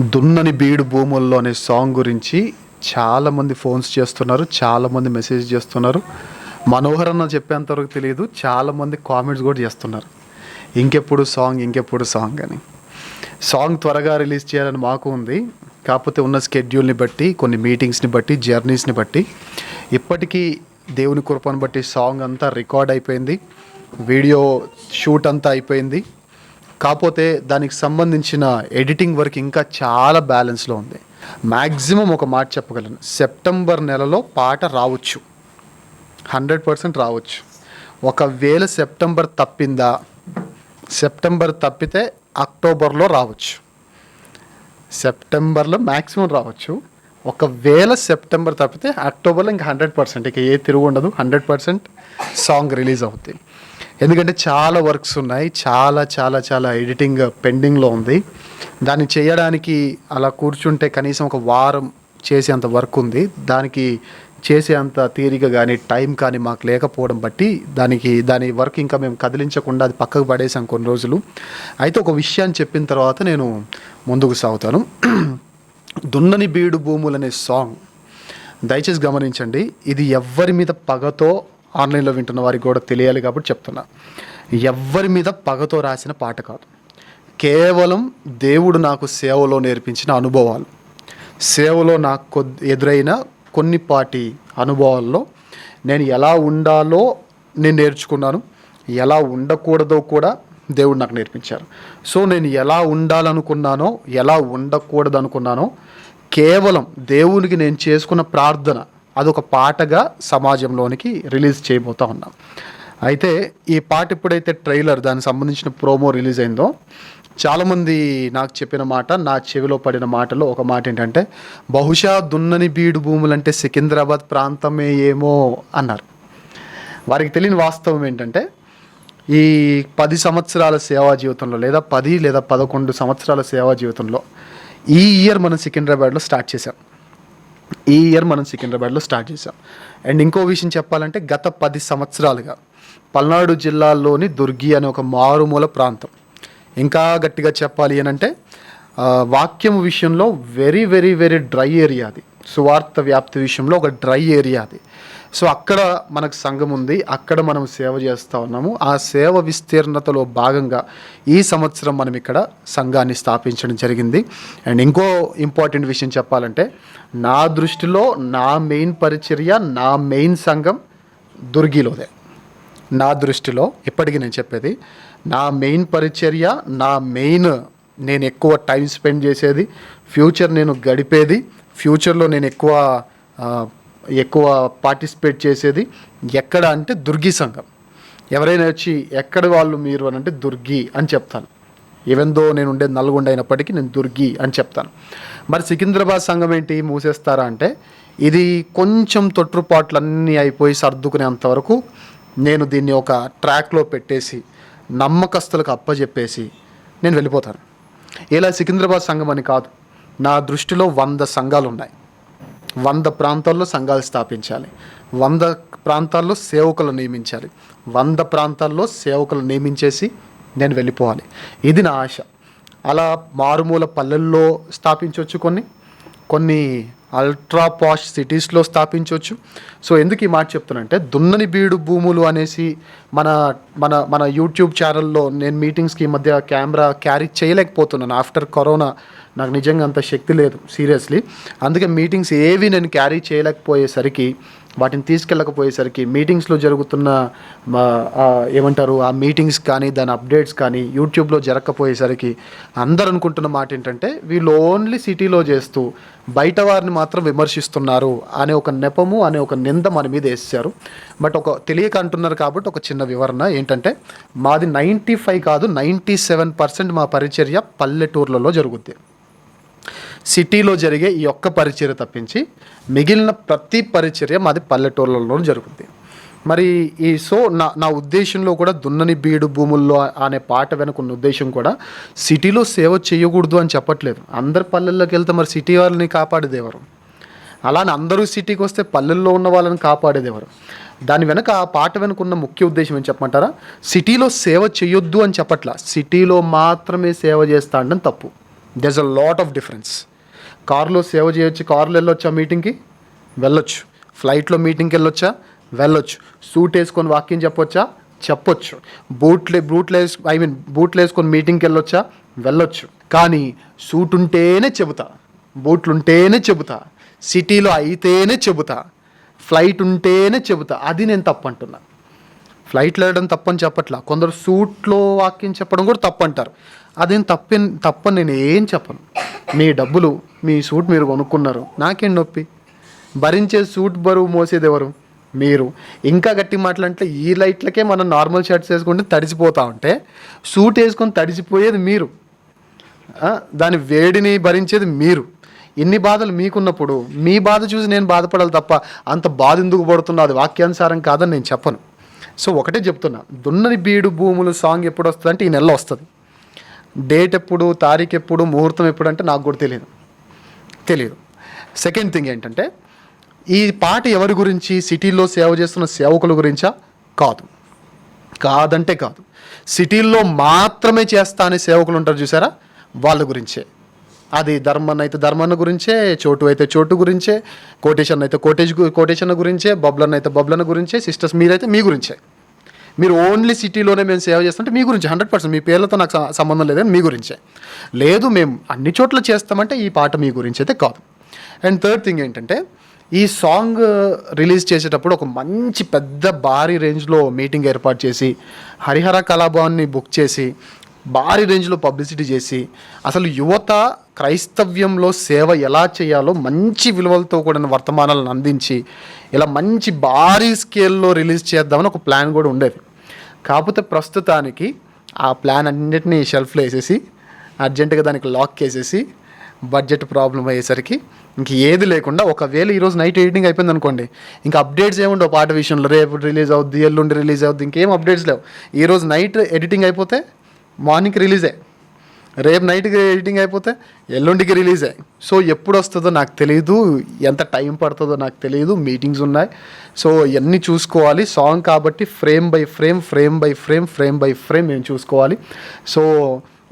దున్నని బీడు భూముల్లో అనే సాంగ్ గురించి చాలామంది ఫోన్స్ చేస్తున్నారు చాలామంది మెసేజ్ చేస్తున్నారు. మనోహర్ అన్న చెప్పేంతవరకు తెలియదు చాలామంది కామెంట్స్ కూడా చేస్తున్నారు. ఇంకెప్పుడు సాంగ్ ఇంకెప్పుడు సాంగ్ అని. సాంగ్ త్వరగా రిలీజ్ చేయాలని మాకు ఉంది. కాకపోతే ఉన్న స్కెడ్యూల్ని బట్టి కొన్ని మీటింగ్స్ని బట్టి జర్నీస్ని బట్టి. ఇప్పటికీ దేవుని కృపను బట్టి సాంగ్ అంతా రికార్డ్ అయిపోయింది. వీడియో షూట్ అంతా అయిపోయింది. కాకపోతే దానికి సంబంధించిన ఎడిటింగ్ వర్క్ ఇంకా చాలా బ్యాలెన్స్లో ఉంది. మ్యాక్సిమం ఒక మాట చెప్పగలను. సెప్టెంబర్ నెలలో పాట రావచ్చు. హండ్రెడ్ పర్సెంట్ రావచ్చు. ఒకవేళ సెప్టెంబర్ తప్పిందా? సెప్టెంబర్ తప్పితే అక్టోబర్లో రావచ్చు. సెప్టెంబర్లో మ్యాక్సిమం రావచ్చు. ఒకవేళ సెప్టెంబర్ తప్పితే అక్టోబర్లో ఇంకా హండ్రెడ్ పర్సెంట్. ఇక ఏ తిరుగు ఉండదు. హండ్రెడ్ పర్సెంట్ సాంగ్ రిలీజ్ అవుతుంది ఎందుకంటే చాలా వర్క్స్ ఉన్నాయి. చాలా చాలా చాలా ఎడిటింగ్ పెండింగ్లో ఉంది. దాన్ని చేయడానికి అలా కూర్చుంటే కనీసం ఒక వారం చేసేంత వర్క్ ఉంది. దానికి చేసే అంత తీరిక కానీ టైం కానీ మాకు లేకపోవడం బట్టి దానికి దాని వర్క్ ఇంకా మేము కదిలించకుండా అది పక్కకు పడేసాం కొన్ని రోజులు. అయితే ఒక విషయాన్ని చెప్పిన తర్వాత నేను ముందుకు సాగుతాను. దున్నని బీడు భూములు అనే సాంగ్ దయచేసి గమనించండి. ఇది ఎవ్వరి మీద పగతో ఆన్లైన్లో వింటున్న వారికి కూడా తెలియాలి కాబట్టి చెప్తున్నా. ఎవ్వరి మీద పగతో రాసిన పాట కాదు. కేవలం దేవుడు నాకు సేవలో నేర్పించిన అనుభవాలు. సేవలో నాకు కొద్ది ఎదురైన కొన్నిపాటి అనుభవాల్లో నేను ఎలా ఉండాలో నేను నేర్చుకున్నాను. ఎలా ఉండకూడదో కూడా దేవుడు నాకు నేర్పించారు. సో నేను ఎలా ఉండాలనుకున్నానో ఎలా ఉండకూడదు అనుకున్నానో కేవలం దేవునికి నేను చేసుకున్న ప్రార్థన అదొక పాటగా సమాజంలోనికి రిలీజ్ చేయబోతా ఉన్నాం. అయితే ఈ పాట ఎప్పుడైతే ట్రైలర్ దానికి సంబంధించిన ప్రోమో రిలీజ్ అయిందో చాలామంది నాకు చెప్పిన మాట నా చెవిలో పడిన మాటలో ఒక మాట ఏంటంటే బహుశా దున్నని బీడు భూములంటే సికింద్రాబాద్ ప్రాంతమే ఏమో అన్నారు. వారికి తెలియని వాస్తవం ఏంటంటే ఈ పది సంవత్సరాల సేవా జీవితంలో లేదా పది లేదా పదకొండు సంవత్సరాల సేవా జీవితంలో ఈ ఇయర్ మనం సికింద్రాబాద్లో స్టార్ట్ చేశాం. ఈ ఇయర్ మనం సికింద్రాబాద్లో స్టార్ట్ చేసాం అండ్ ఇంకో విషయం చెప్పాలంటే గత పది సంవత్సరాలుగా పల్నాడు జిల్లాలోని దుర్గి అనే ఒక మారుమూల ప్రాంతం. ఇంకా గట్టిగా చెప్పాలి అని అంటే వాక్యం విషయంలో very very very dry area అది. సువార్త వ్యాప్తి విషయంలో ఒక డ్రై ఏరియా అది. సో అక్కడ మనకు సంఘం ఉంది. అక్కడ మనం సేవ చేస్తూ ఉన్నాము. ఆ సేవ విస్తీర్ణతలో భాగంగా ఈ సంవత్సరం మనం ఇక్కడ సంఘాన్ని స్థాపించడం జరిగింది. అండ్ ఇంకో ఇంపార్టెంట్ విషయం చెప్పాలంటే నా దృష్టిలో నా మెయిన్ పరిచర్య నా మెయిన్ సంఘం దుర్గిలోదే. నా దృష్టిలో ఇప్పటికీ నేను చెప్పేది నా మెయిన్ పరిచర్య నా మెయిన్ నేను ఎక్కువ టైం స్పెండ్ చేసేది ఫ్యూచర్ నేను గడిపేది ఫ్యూచర్లో నేను ఎక్కువ ఎక్కువ పార్టిసిపేట్ చేసేది ఎక్కడ అంటే దుర్గి సంఘం. ఎవరైనా వచ్చి ఎక్కడ వాళ్ళు మీరు అని అంటే దుర్గి అని చెప్తాను. ఏవెందో నేను ఉండేది నల్గొండ అయినప్పటికీ నేను దుర్గి అని చెప్తాను. మరి సికింద్రాబాద్ సంఘం ఏంటి మూసేస్తారా అంటే ఇది కొంచెం తొట్టుపాట్లన్నీ అయిపోయి సర్దుకునేంత వరకు నేను దీన్ని ఒక ట్రాక్లో పెట్టేసి నమ్మకస్తులకు అప్పజెప్పేసి నేను వెళ్ళిపోతాను. ఇలా సికింద్రాబాద్ సంఘం అని కాదు. నా దృష్టిలో వంద సంఘాలు ఉన్నాయి వంద ప్రాంతాల్లో సంఘాలు స్థాపించాలి. వంద ప్రాంతాల్లో సేవకులు నియమించాలి. వంద ప్రాంతాల్లో సేవకులు నియమించేసి నేను వెళ్ళిపోవాలి. ఇది నా ఆశ. అలా మారుమూల పల్లెల్లో స్థాపించవచ్చు కొన్ని. కొన్ని అల్ట్రా పాష్ సిటీస్లో స్థాపించవచ్చు. సో ఎందుకు ఈ మాట చెప్తున్నానంటే దున్నని బీడు భూములు అనేసి మన మన మన యూట్యూబ్ ఛానల్లో నేను మీటింగ్స్కి ఈ మధ్య కెమెరా క్యారీ చేయలేకపోతున్నాను. ఆఫ్టర్ కరోనా నాకు నిజంగా అంత శక్తి లేదు సీరియస్లీ అందుకే మీటింగ్స్ ఏవి నేను క్యారీ చేయలేకపోయేసరికి వాటిని తీసుకెళ్ళకపోయేసరికి మీటింగ్స్లో జరుగుతున్న మా ఏమంటారు ఆ మీటింగ్స్ కానీ దాని అప్డేట్స్ కానీ యూట్యూబ్లో జరగకపోయేసరికి అందరు అనుకుంటున్న మాట ఏంటంటే వీళ్ళు ఓన్లీ సిటీలో చేస్తూ బయట వారిని మాత్రం విమర్శిస్తున్నారు అనే ఒక నెపము అనే ఒక నింద మన మీద వేసారు బట్ ఒక తెలియక అంటున్నారు కాబట్టి ఒక చిన్న వివరణ ఏంటంటే మాది నైంటీ ఫైవ్ కాదు నైంటీ సెవెన్ పర్సెంట్ మా పరిచర్య పల్లెటూర్లలో జరుగుద్ది. సిటీలో జరిగే ఈ ఒక్క పరిచర్య తప్పించి మిగిలిన ప్రతి పరిచర్య మాది పల్లెటూర్లలో జరుగుతుంది మరి ఈ సో నా నా ఉద్దేశంలో కూడా దున్నని బీడు భూముల్లో అనే పాట వెనుకున్న ఉద్దేశం కూడా సిటీలో సేవ చేయకూడదు అని చెప్పట్లేదు. అందరు పల్లెల్లోకి వెళ్తే మరి సిటీ వాళ్ళని కాపాడేదేవరు? అలానే అందరూ సిటీకి వస్తే పల్లెల్లో ఉన్న వాళ్ళని కాపాడేదేవరు? దాని వెనక ఆ పాట వెనుకున్న ముఖ్య ఉద్దేశం ఏం చెప్పమంటారా? సిటీలో సేవ చేయొద్దు అని చెప్పట్లా. సిటీలో మాత్రమే సేవ చేస్తా అంటే తప్పు. This a lot of difference కారులో సేవ చేయొచ్చు కారులో వెళ్ళొచ్చా మీటింగ్కి? వెళ్ళొచ్చు. ఫ్లైట్లో మీటింగ్కి వెళ్ళొచ్చా? వెళ్ళొచ్చు. సూట్ వేసుకొని వాక్యం చెప్పొచ్చా? చెప్పొచ్చు. బూట్లే బూట్లు ఐ మీన్ బూట్లు వేసుకొని మీటింగ్కి వెళ్ళొచ్చా? వెళ్ళొచ్చు. కానీ సూట్ ఉంటేనే చెబుతా. బూట్లు ఉంటేనే చెబుతా. సిటీలో అయితేనే చెబుతా. ఫ్లైట్ ఉంటేనే చెబుతా. అది నేను తప్పు అంటున్నా ఫ్లైట్లో వెళ్ళడం తప్పని చెప్పట్లా. కొందరు సూట్లో వాక్యం చెప్పడం కూడా తప్పు అంటారు అదేం తప్పని తప్పని నేను ఏం చెప్పను. మీ డబ్బులు మీ సూట్ మీరు కొనుక్కున్నారు. నాకేం నొప్పి? భరించే సూట్ బరువు మోసేది ఎవరు మీరు. ఇంకా గట్టి మాట్లాడితే ఈ లైట్లకే మనం నార్మల్ షర్ట్స్ వేసుకుంటే తడిసిపోతా ఉంటే సూట్ వేసుకొని తడిసిపోయేది మీరు. దాని వేడిని భరించేది మీరు. ఇన్ని బాధలు మీకున్నప్పుడు మీ బాధ చూసి నేను బాధపడాలి తప్ప అంత బాధ ఎందుకు పడుతున్నా? అది వాక్యానుసారం కాదని నేను చెప్పను. సో ఒకటే చెప్తున్నా. దున్నని బీడు భూములు సాంగ్ ఎప్పుడు వస్తుంది అంటే ఈ నెలలో వస్తుంది. డేట్ ఎప్పుడు తారీఖు ఎప్పుడు ముహూర్తం ఎప్పుడు అంటే నాకు కూడా తెలియదు తెలియదు సెకండ్ థింగ్ ఏంటంటే ఈ పాట ఎవరి గురించి సిటీల్లో సేవ చేస్తున్న సేవకుల గురించా? కాదు. కాదంటే కాదు. సిటీల్లో మాత్రమే చేస్తా అనే సేవకులు ఉంటారు చూసారా? వాళ్ళ గురించే. అది ధర్మన్ అయితే ధర్మన్న గురించే చోటు అయితే చోటు గురించే కోటేషన్ అయితే కోటేజ్ కోటేషన్ గురించే బబ్లన్ అయితే బబ్లన్ గురించే సిస్టర్స్ మీరైతే మీ గురించే. మీరు ఓన్లీ సిటీలోనే మేము సేవ చేస్తుంటే మీ గురించి హండ్రెడ్ పర్సెంట్ మీ పేర్లతో నాకు సంబంధం లేదని మీ గురించే. లేదు మేము అన్ని చోట్ల చేస్తామంటే ఈ పాట మీ గురించి అయితే కాదు. అండ్ థర్డ్ థింగ్ ఏంటంటే ఈ సాంగ్ రిలీజ్ చేసేటప్పుడు ఒక మంచి పెద్ద భారీ రేంజ్లో మీటింగ్ ఏర్పాటు చేసి హరిహర కళాభవన్ని బుక్ చేసి భారీ రేంజ్లో పబ్లిసిటీ చేసి అసలు యువత క్రైస్తవ్యంలో సేవ ఎలా చేయాలో మంచి విలువలతో కూడిన వర్తమానాలను అందించి ఇలా మంచి భారీ స్కేల్లో రిలీజ్ చేద్దామని ఒక ప్లాన్ కూడా ఉండేది. కాకపోతే ప్రస్తుతానికి ఆ ప్లాన్ అన్నిటినీ షెల్ఫ్లో వేసేసి అర్జెంటుగా దానికి లాక్ వేసేసి బడ్జెట్ ప్రాబ్లం అయ్యేసరికి ఇంక ఏది లేకుండా ఒకవేళ ఈరోజు నైట్ ఎడిటింగ్ అయిపోయింది అనుకోండి ఇంకా అప్డేట్స్ ఏముండవు పాట విషయంలో. రేపు రిలీజ్ అవుద్ది ఎల్లుండి రిలీజ్ అవుద్ది ఇంకేం అప్డేట్స్ లేవు. ఈరోజు నైట్ ఎడిటింగ్ అయిపోతే మార్నింగ్ రిలీజే. రేపు నైట్కి ఎడిటింగ్ అయిపోతే ఎల్లుండికి రిలీజ్ అయ్యి సో ఎప్పుడు వస్తుందో నాకు తెలియదు ఎంత టైం పడుతుందో నాకు తెలియదు మీటింగ్స్ ఉన్నాయి. సో ఇవన్నీ చూసుకోవాలి. సాంగ్ కాబట్టి frame by frame frame by frame frame by frame మేము చూసుకోవాలి. సో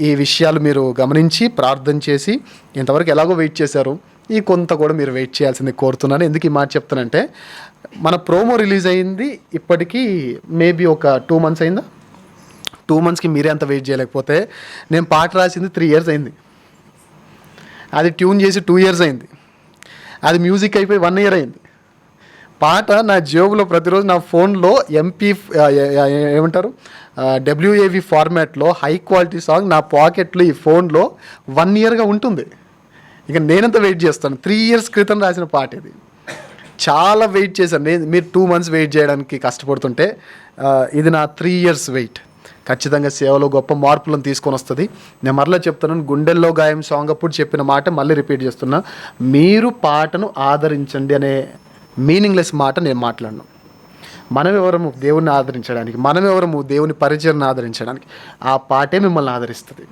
ఈ విషయాలు మీరు గమనించి ప్రార్థన చేసి ఇంతవరకు ఎలాగో వెయిట్ చేశారు ఈ కొంత కూడా మీరు వెయిట్ చేయాల్సింది కోరుతున్నాను. ఎందుకు ఈ మాట చెప్తానంటే మన ప్రోమో రిలీజ్ అయింది ఇప్పటికీ మేబీ ఒక టూ మంత్స్ అయిందా? టూ మంత్స్కి మీరే అంత వెయిట్ చేయలేకపోతే నేను పాట రాసింది త్రీ ఇయర్స్ అయింది. అది ట్యూన్ చేసి టూ ఇయర్స్ అయింది. అది మ్యూజిక్ అయిపోయి వన్ ఇయర్ అయింది. పాట నా జేబులో ప్రతిరోజు నా ఫోన్లో ఎంపీ ఏమంటారు? డబ్ల్యూఏవి ఫార్మాట్లో హై క్వాలిటీ సాంగ్ నా పాకెట్లో ఈ ఫోన్లో వన్ ఇయర్గా ఉంటుంది. ఇక నేనంత వెయిట్ చేస్తాను? త్రీ ఇయర్స్ క్రితం రాసిన పాట ఇది. చాలా వెయిట్ చేశాను. నేను మీరు టూ మంత్స్ వెయిట్ చేయడానికి కష్టపడుతుంటే ఇది నా త్రీ ఇయర్స్ వెయిట్. ఖచ్చితంగా సేవలో గొప్ప మార్పులను తీసుకొని వస్తుంది. నేను మరలా చెప్తున్నాను గుండెల్లో గాయం సాంగ్ అప్పుడు చెప్పిన మాట మళ్ళీ రిపీట్ చేస్తున్నా. మీరు పాటను ఆదరించండి అనే మీనింగ్లెస్ మాట నేను మాట్లాడను. మనం ఎవరము దేవుణ్ణి ఆదరించడానికి మనం ఎవరము దేవుని పరిచయను ఆదరించడానికి ఆ పాటే మిమ్మల్ని ఆదరిస్తుంది.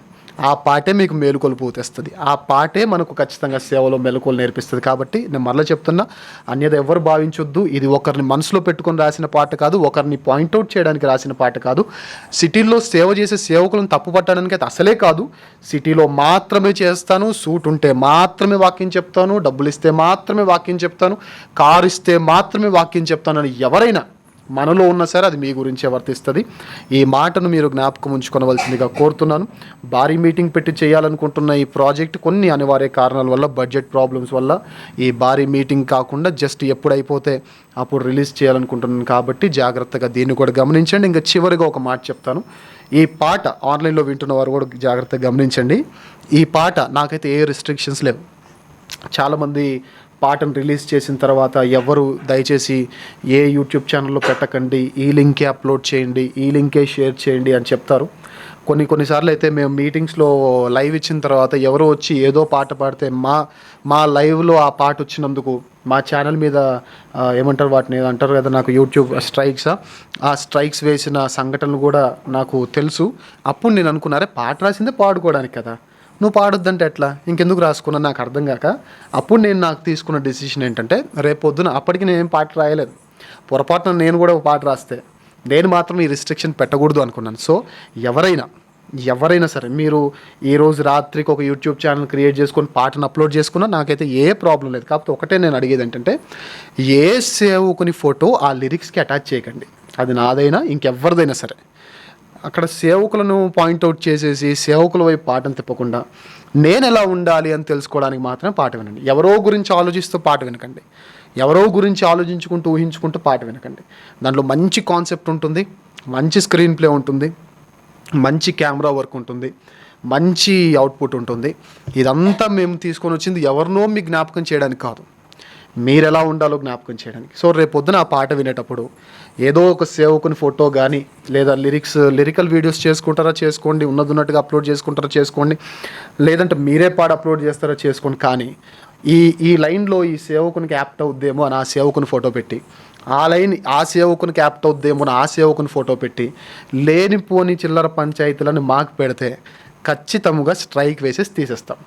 ఆ పాటే మీకు మేలుకొలుపు తెస్తుంది. ఆ పాటే మనకు ఖచ్చితంగా సేవలో మెలకులు నేర్పిస్తుంది. కాబట్టి నేను మరలా చెప్తున్నా అన్యత ఎవరు భావించొద్దు. ఇది ఒకరిని మనసులో పెట్టుకొని రాసిన పాట కాదు ఒకరిని పాయింట్అవుట్ చేయడానికి రాసిన పాట కాదు. సిటీల్లో సేవ చేసే సేవకులను తప్పు పట్టడానికి అయితే అసలే కాదు. సిటీలో మాత్రమే చేస్తాను సూట్ ఉంటే మాత్రమే వాక్యం చెప్తాను డబ్బులు ఇస్తే మాత్రమే వాక్యం చెప్తాను కారు ఇస్తే మాత్రమే వాక్యం చెప్తాను అని ఎవరైనా మనలో ఉన్న సరే అది మీ గురించే వర్తిస్తుంది. ఈ మాటను మీరు జ్ఞాపకం ఉంచుకోవలసిందిగా కోరుతున్నాను. భారీ మీటింగ్ పెట్టి చేయాలనుకుంటున్న ఈ ప్రాజెక్ట్ కొన్ని అనివార్య కారణాల వల్ల బడ్జెట్ ప్రాబ్లమ్స్ వల్ల ఈ భారీ మీటింగ్ కాకుండా జస్ట్ ఎప్పుడు అయిపోతే అప్పుడు రిలీజ్ చేయాలనుకుంటున్నాను కాబట్టి జాగ్రత్తగా దీన్ని కూడా గమనించండి. ఇంకా చివరిగా ఒక మాట చెప్తాను. ఈ పాట ఆన్లైన్లో వింటున్న వారు కూడా జాగ్రత్తగా గమనించండి. ఈ పాట నాకైతే ఏ రిస్ట్రిక్షన్స్ లేవు. చాలామంది పాటను రిలీజ్ చేసిన తర్వాత ఎవరు దయచేసి ఏ యూట్యూబ్ ఛానల్లో పెట్టకండి ఈ లింకే అప్లోడ్ చేయండి ఈ లింకే షేర్ చేయండి అని చెప్తారు. కొన్ని కొన్నిసార్లు అయితే మేము మీటింగ్స్లో లైవ్ ఇచ్చిన తర్వాత ఎవరో వచ్చి ఏదో పాట పాడితే మా మా లైవ్లో ఆ పాట వచ్చినందుకు మా ఛానల్ మీద ఏమంటారు వాటిని అంటారు కదా నాకు యూట్యూబ్ స్ట్రైక్స్ ఆ స్ట్రైక్స్ వేసిన సంఘటనలు కూడా నాకు తెలుసు. అప్పుడు నేను అనుకున్నారే పాట రాసిందే పాడుకోవడానికి కదా. నువ్వు పాడొద్దంటే ఎట్లా? ఇంకెందుకు రాసుకున్నా నాకు అర్థం కాక అప్పుడు నేను నాకు తీసుకున్న డెసిషన్ ఏంటంటే రేపు పొద్దున అప్పటికి నేను ఏం పాట రాయలేదు. పొరపాటున నేను కూడా ఒక పాట రాస్తే నేను మాత్రం ఈ రిస్ట్రిక్షన్ పెట్టకూడదు అనుకున్నాను. సో ఎవరైనా ఎవరైనా సరే మీరు ఈ రోజు రాత్రికి ఒక యూట్యూబ్ ఛానల్ క్రియేట్ చేసుకొని పాటను అప్లోడ్ చేసుకున్నా నాకైతే ఏ ప్రాబ్లం లేదు. కాకపోతే ఒకటే నేను అడిగేది ఏంటంటే ఏ సేవుకుని ఫోటో ఆ లిరిక్స్కి అటాచ్ చేయకండి. అది నాదైనా ఇంకెవరిదైనా సరే. అక్కడ సేవకులను పాయింట్అవుట్ చేసేసి సేవకుల వైపు పాటను తిప్పకుండా నేను ఎలా ఉండాలి అని తెలుసుకోవడానికి మాత్రమే పాట వినండి. ఎవరో గురించి ఆలోచిస్తూ పాట వినకండి. ఎవరో గురించి ఆలోచించుకుంటూ ఊహించుకుంటూ పాట వినకండి. దాంట్లో మంచి కాన్సెప్ట్ ఉంటుంది మంచి స్క్రీన్ ప్లే ఉంటుంది మంచి కెమెరా వర్క్ ఉంటుంది మంచి అవుట్పుట్ ఉంటుంది. ఇదంతా మేము తీసుకొని వచ్చింది ఎవరినో మీ జ్ఞాపకం చేయడానికి కాదు. మీరు ఎలా ఉండాలో జ్ఞాపకం చేయడానికి. సో రేపు పొద్దున ఆ పాట వినేటప్పుడు ఏదో ఒక సేవకుని ఫోటో కానీ లేదా లిరిక్స్ లిరికల్ వీడియోస్ చేసుకుంటారా చేసుకోండి ఉన్నది ఉన్నట్టుగా అప్లోడ్ చేసుకుంటారా చేసుకోండి లేదంటే మీరే పాట అప్లోడ్ చేస్తారా చేసుకోండి. కానీ ఈ ఈ లైన్లో ఈ సేవకునికి యాప్ట్ అవుద్దేమో అని ఆ సేవకుని ఫోటో పెట్టి ఆ లైన్ ఆ సేవకునికి యాప్ట్ అవుద్దేమో అని ఆ సేవకుని ఫోటో పెట్టి లేనిపోని చిల్లర పంచాయతీలను మాకు పెడితే ఖచ్చితంగా స్ట్రైక్ వేసేసి తీసేస్తాం.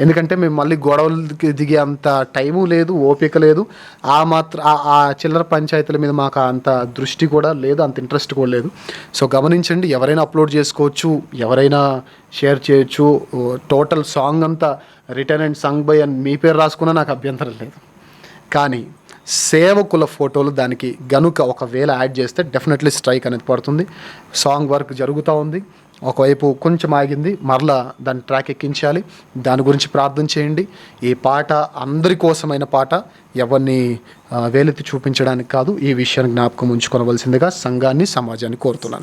ఎందుకంటే మేము మళ్ళీ గొడవలకి దిగే అంత టైము లేదు ఓపిక లేదు. ఆ మాత్ర ఆ- ఆ చిల్లర పంచాయతీల మీద మాకు అంత దృష్టి కూడా లేదు అంత ఇంట్రెస్ట్ కూడా లేదు. సో గమనించండి ఎవరైనా అప్లోడ్ చేసుకోవచ్చు ఎవరైనా షేర్ చేయొచ్చు. టోటల్ సాంగ్ అంతా రిటర్న్ అండ్ సాంగ్ బై అని మీ పేరు రాసుకున్నా నాకు అభ్యంతరం లేదు. కానీ సేవకుల ఫోటోలు దానికి గనుక ఒకవేళ యాడ్ చేస్తే డెఫినెట్లీ స్ట్రైక్ అనేది పడుతుంది. సాంగ్ వర్క్ జరుగుతూ ఉంది. ఒకవైపు కొంచెం ఆగింది మరలా దాన్ని ట్రాక్ ఎక్కించాలి. దాని గురించి ప్రార్థన చేయండి. ఈ పాట అందరి కోసమైన పాట ఎవరిని వేలెత్తి చూపించడానికి కాదు ఈ విషయాన్ని జ్ఞాపకం ఉంచుకోవలసిందిగా సంఘాన్ని సమాజాన్ని కోరుతున్నాను.